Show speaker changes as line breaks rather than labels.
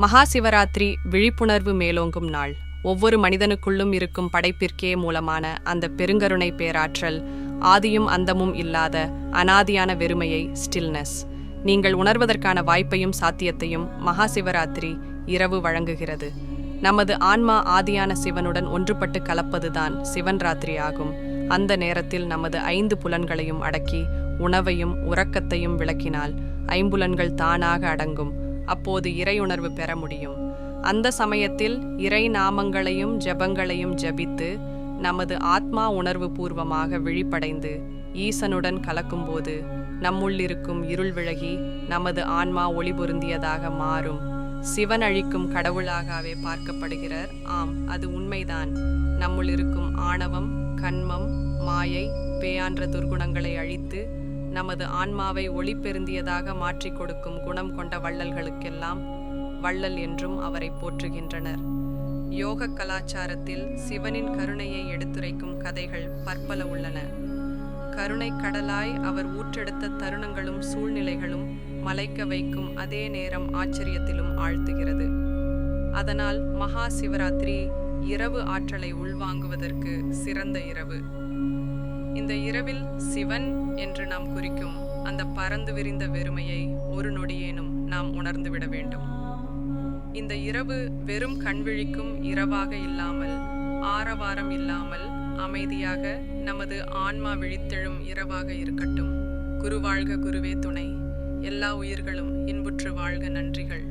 மகா சிவராத்திரி விழிப்புணர்வு மேலோங்கும் நாள். ஒவ்வொரு மனிதனுக்குள்ளும் இருக்கும் படைப்பிற்கே மூலமான அந்த பெருங்கருணை பேராற்றல் ஆதியும் அந்தமும் இல்லாத அனாதியான வெறுமையை ஸ்டில்னஸ் நீங்கள் உணர்வதற்கான வாய்ப்பையும் சாத்தியத்தையும் மகா சிவராத்திரி இரவு வழங்குகிறது. நமது ஆன்மா ஆதியான சிவனுடன் ஒன்றுபட்டு கலப்பதுதான் சிவன் ராத்திரி ஆகும் அந்த நேரத்தில் நமது ஐந்து புலன்களையும் அடக்கி உணவையும் உறக்கத்தையும் விளக்கினால் ஐம்புலன்கள் தானாக அடங்கும். அப்போது இறையுணர்வு பெற முடியும். அந்த சமயத்தில் இறை நாமங்களையும் ஜெபங்களையும் ஜபித்து நமது ஆத்மா உணர்வு பூர்வமாக விழிப்படைந்து ஈசனுடன் கலக்கும்போது நம்முள்ளிருக்கும் இருள் விலகி நமது ஆன்மா ஒளி பொருந்தியதாக மாறும். சிவன் அழிக்கும் கடவுளாகவே பார்க்கப்படுகிறார். ஆம் அது உண்மைதான். நம்முள் இருக்கும் ஆணவம் கண்மம் மாயை பேயான்ற துர்குணங்களை அழித்து நமது ஆன்மாவை ஒளி பெருந்தியதாக மாற்றிக் கொடுக்கும் குணம் கொண்ட வள்ளல்களுக்கெல்லாம் வள்ளல் என்றும் அவரை போற்றுகின்றனர். யோக கலாச்சாரத்தில் சிவனின் கருணையை எடுத்துரைக்கும் கதைகள் பற்பல உள்ளன. கருணை கடலாய் அவர் ஊற்றெடுத்த தருணங்களும் சூழ்நிலைகளும் மலைக்க வைக்கும் அதே நேரம் ஆச்சரியத்திலும் ஆழ்த்துகிறது. அதனால் மகா சிவராத்திரி இரவு ஆற்றலை உள்வாங்குவதற்கு சிறந்த இரவு. இந்த இரவில் சிவன் என்று நாம் குறிக்கும் அந்த பறந்து விரிந்த வெறுமையை ஒரு நொடியேனும் நாம் உணர்ந்துவிட வேண்டும். இந்த இரவு வெறும் கண்விழிக்கும் இரவாக இல்லாமல் ஆரவாரம் இல்லாமல் அமைதியாக நமது ஆன்மா விழித்தெழும் இரவாக இருக்கட்டும். குரு வாழ்க குருவே துணை. எல்லா உயிர்களும் இன்புற்று வாழ்க நன்றிகள்.